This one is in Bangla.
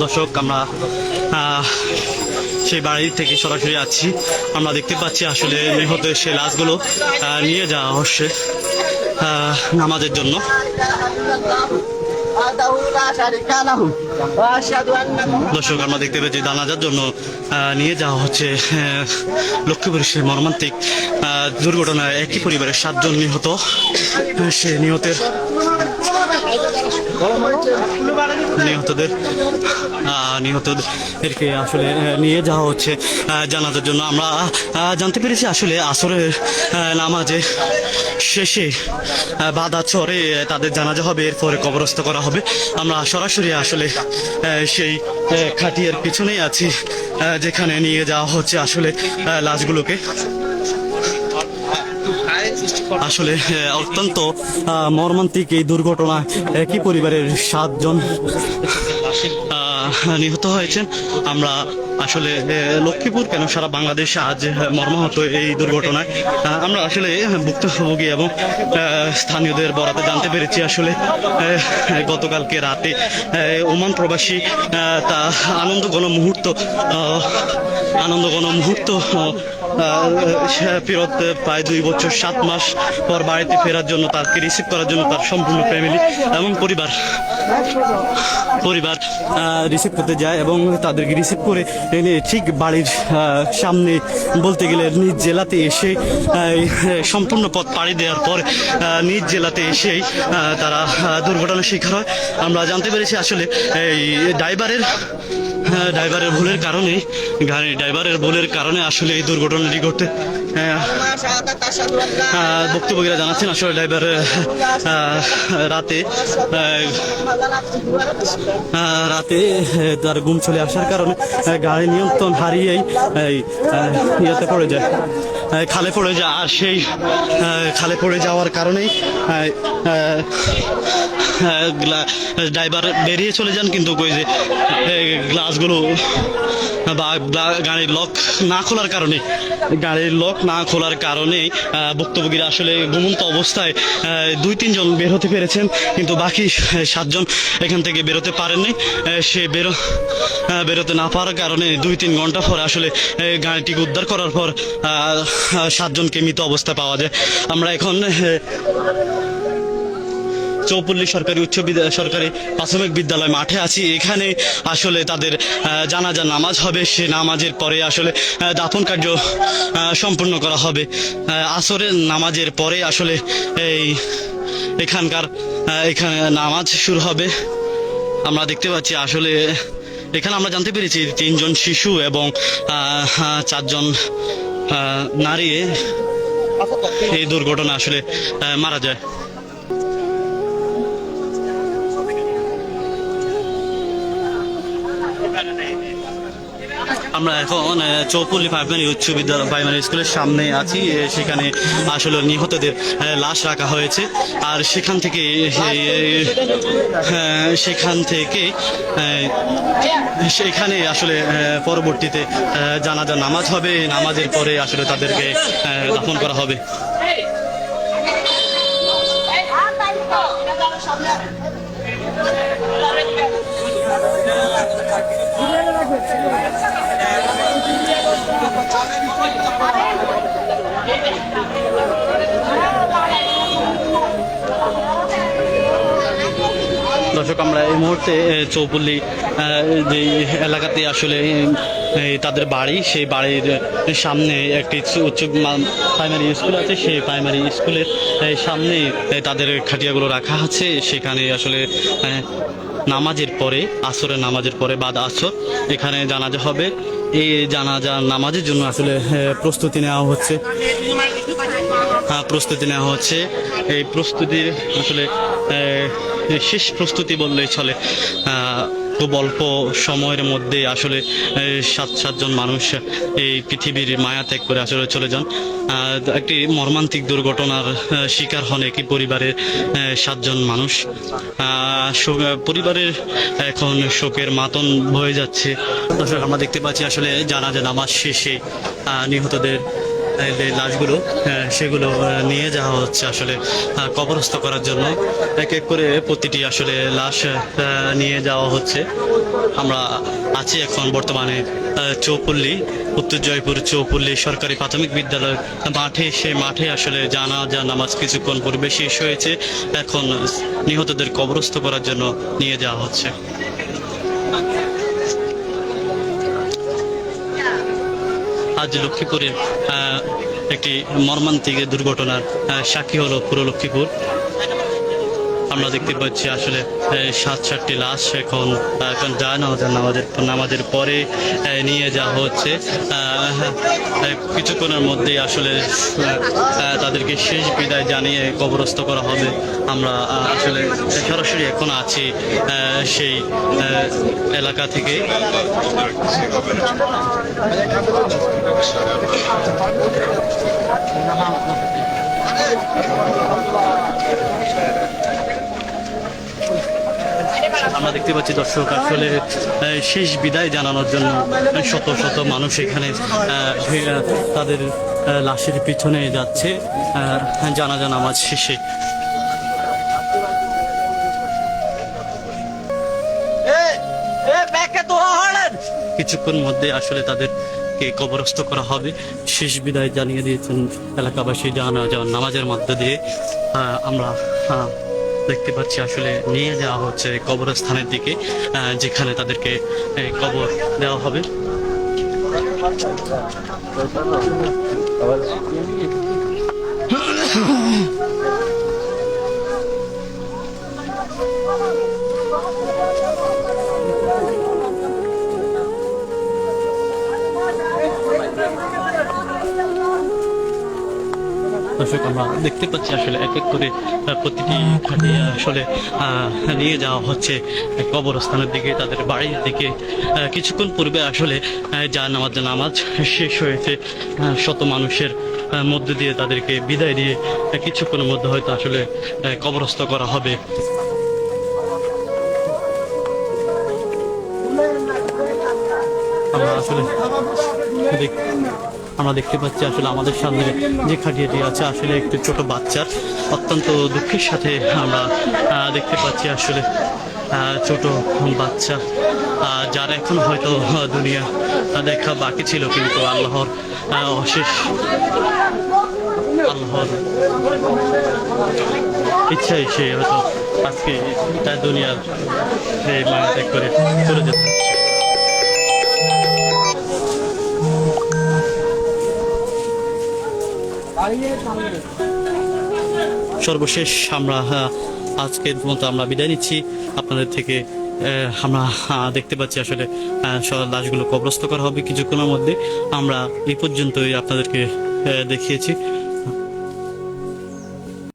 দর্শক, আমরা সেই বাড়ি থেকে সরাসরি আছি। আমরা দেখতে পাচ্ছি আসলে নিহত সেই লাশগুলো নিয়ে যাওয়া হচ্ছে নামাজের জন্য। দর্শক, আমরা দেখতে পাচ্ছি দানাজার জন্য নিয়ে যাওয়া হচ্ছে লক্ষ্মীপুরের সে মর্মান্তিক দুর্ঘটনায় একই পরিবারের সাতজন নিহত। সে নিহতের নিহতদের নিহতদেরকে আসলে নিয়ে যাওয়া হচ্ছে জানাজার জন্য। আমরা জানতে পেরেছি আসলে আসরের নামাজে শেষে বাধা চরে তাদের জানাজা হবে, এরপরে কবরস্থ করা হবে। আমরা সরাসরি আসলে সেই খাটিয়ার পিছনেই আছি যেখানে নিয়ে যাওয়া হচ্ছে আসলে লাশগুলোকে। আসলে অত্যন্ত মর্মান্তিক এই দুর্ঘটনা, একই পরিবারের সাতজন নিহত হয়েছেন। আমরা আসলে লক্ষ্মীপুর কেন সারা বাংলাদেশ আজ মর্মাহত এই দুর্ঘটনায়? আমরা আসলে ভুক্তভোগী এবং স্থানীয়দের বরাতে জানতে পেরেছি আসলে গতকালকে রাতে ওমান প্রবাসী তা আনন্দ গণ মুহূর্ত আনন্দ গণ মুহূর্ত ফেরত প্রায় দুই বছর, সাত মাস পর বাড়িতে ফেরার জন্য তাকে রিসিভ করার জন্য তার সম্পূর্ণ ফ্যামিলি এবং পরিবার। পরিবার রিসিভ করতে যায় এবং তাদেরকে রিসিভ করে এনে ঠিক বাড়ির সামনে বলতে গেলে নিজ জেলাতে এসে সম্পূর্ণ পথ পাড়ি দেওয়ার পর নিজ জেলাতে এসেই তারা দুর্ঘটনার শিকার হয়। আমরা জানতে পেরেছি আসলে এই ড্রাইভারের ড্রাইভারের ভুলের কারণে, গাড়ি ড্রাইভারের ভুলের কারণে আসলে এই দুর্ঘটনাটি ঘটতে হ্যাঁ, বক্তব্যীরা জানাচ্ছেন আসলে ড্রাইভার রাতে রাতে তার ঘুম চলে আসার কারণে গাড়ি নিয়ন্ত্রণ হারিয়েই ইয়েতে পড়ে যায়। খালে পড়ে যায় আর সেই খালে পড়ে যাওয়ার কারণেই ড্রাইভার বেরিয়ে চলে যান কিন্তু ওই যে গ্লাসগুলো বা গাড়ির লক না খোলার কারণে, গাড়ির লক না খোলার কারণে ভুক্তভোগীরা আসলে ঘুমন্ত অবস্থায় দুই তিনজন বের হতে পেরেছেন, কিন্তু বাকি সাতজন এখান থেকে বেরোতে পারেননি। সে বেরো বেরোতে না পারার কারণে দুই তিন ঘণ্টা পর আসলে গাড়িটিকে উদ্ধার করার পর সাতজনকে মৃত অবস্থায় পাওয়া যায়। আমরা এখন চৌপল্লী সরকারি উচ্চ বিদ্যালয় সরকারি প্রাথমিক বিদ্যালয় মাঠে আছি। এখানে আসলে তাদের জানাজা নামাজ হবে। সে নামাজের পরে আসলে দাফন কার্য সম্পূর্ণ করা হবে। আসরের নামাজের পরে আসলে এই এখানকার এখানে নামাজ শুরু হবে। আমরা দেখতে পাচ্ছি আসলে এখানে আমরা জানতে পেরেছি তিনজন শিশু এবং চারজন নারী। এই দুর্ঘটনা আসলে মারা যায়। আমরা এখন আহ, চৌপল্লী প্রাইমারি উচ্চ বিদ্যালয় প্রাইমারি স্কুলের সামনে আছি সেখানে আসলে নিহতদের লাশ রাখা হয়েছে আর সেখান থেকে হ্যাঁ, সেখান থেকে সেখানে আসলে পরবর্তীতে জানাজা নামাজ হবে নামাজের পরে আসলে তাদেরকে দাফন করা হবে দর্শক, আমরা এই মুহূর্তে চৌপল্লী যে এলাকাতে আসলে তাদের বাড়ি, সেই বাড়ির সামনে একটি উচ্চ- প্রাইমারি স্কুল আছে। সেই প্রাইমারি স্কুলের সামনে তাদের খাটিয়াগুলো রাখা আছে। সেখানে আসলে নামাজের পরে, আসরের নামাজের পরে বাদ আসর, এখানে জানাজা হবে। এই জানাজা নামাজের জন্য আসলে প্রস্তুতি নেওয়া হচ্ছে। হ্যাঁ প্রস্তুতি নেওয়া হচ্ছে। এই প্রস্তুতির আসলে শেষ প্রস্তুতি বললেই চলে। খুব অল্প সময়ের মধ্যে আসলে সাত, সাতজন মানুষ এই পৃথিবীর মায়া ত্যাগ করে আসলে চলে যান। একটি মর্মান্তিক দুর্ঘটনার শিকার হন একই পরিবারের সাতজন মানুষ। পরিবারের এখন শোকের মাতন হয়ে যাচ্ছে। আমরা দেখতে পাচ্ছি আসলে জানাজা নামাজ শেষে নিহতদের যে লাশগুলো আহ, সেগুলো নিয়ে যাওয়া হচ্ছে আসলে কবরস্থ করার জন্য। এক এক করে প্রতিটি আসলে লাশ নিয়ে যাওয়া হচ্ছে। আমরা আছি এখন বর্তমানে চৌপল্লী উত্তর জয়পুর চৌপল্লী সরকারি প্রাথমিক বিদ্যালয় মাঠে। সেই মাঠে আসলে জানা যা নামাজ কিছুক্ষণ পূর্বে শেষ হয়েছে। এখন নিহতদের কবরস্থ করার জন্য নিয়ে যাওয়া হচ্ছে। আজ লক্ষ্মীপুরে আহ, একটি মর্মান্তিক দুর্ঘটনার সাক্ষী হলো পুরো লক্ষ্মীপুর আমরা দেখতে পাচ্ছি আসলে সাত, সাতটি লাশ এখন এখন যায় নামাজের নামাজের পরে নিয়ে যাওয়া হচ্ছে। কিছুক্ষণের মধ্যেই আসলে তাদেরকে শেষ বিদায় জানিয়ে কবরস্থ করা হবে। আমরা আসলে সরাসরি এখন আছি সেই এলাকা থেকে। আমরা দেখতে পাচ্ছি দর্শক আসলে শেষ বিদায় জানানোর জন্য শত শত মানুষ এখানে তাদের লাশের পিছনে যাচ্ছে জানাজা নামাজ শেষে। কিছুক্ষণ মধ্যে আসলে তাদেরকে কবরস্থ করা হবে। শেষ বিদায় জানিয়ে দিয়েছেন এলাকাবাসী জানা নামাজের মধ্য দিয়ে। আমরা দেখতে পাচ্ছি আসলে নিয়ে যাওয়া হচ্ছে কবরস্থানের দিকে যেখানে তাদেরকে কবর দেওয়া হবে। দেখতে পাচ্ছি আসলে এক এক করে প্রতিটি ঘাটে আসলে নিয়ে যাওয়া হচ্ছে কবরস্থানের দিকে, তাদের বাড়ির দিকে। কিছুক্ষণ পূর্বে আসলে যা নামাজ নামাজ শেষ হয়েছে শত মানুষের মধ্যে দিয়ে তাদেরকে বিদায় দিয়ে কিছুক্ষণের মধ্যে হয়তো আসলে কবরস্থ করা হবে। আমরা আসলে আমরা দেখতে পাচ্ছি আসলে আমাদের সামনে যে খাটিয়াটি আছে আসলে একটি ছোট বাচ্চার অত্যন্ত দুঃখের সাথে আমরা দেখতে পাচ্ছি আসলে ছোট বাচ্চা যার এখন হয়তো দুনিয়া দেখা বাকি ছিল কিন্তু আল্লাহর অশেষ আল্লাহর ইচ্ছাই সে হয়তো আজকে তার দুনিয়ার মায়া ত্যাগ করে চলে যেতে সর্বশেষ আমরা আজকের মতো আমরা বিদায় নিচ্ছি। আপনাদের থেকে আমরা দেখতে পাচ্ছি আসলে লাশগুলো কবরস্থ করা হবে কিছুক্ষণের মধ্যে। আমরা এই পর্যন্তই আপনাদেরকে দেখিয়েছি।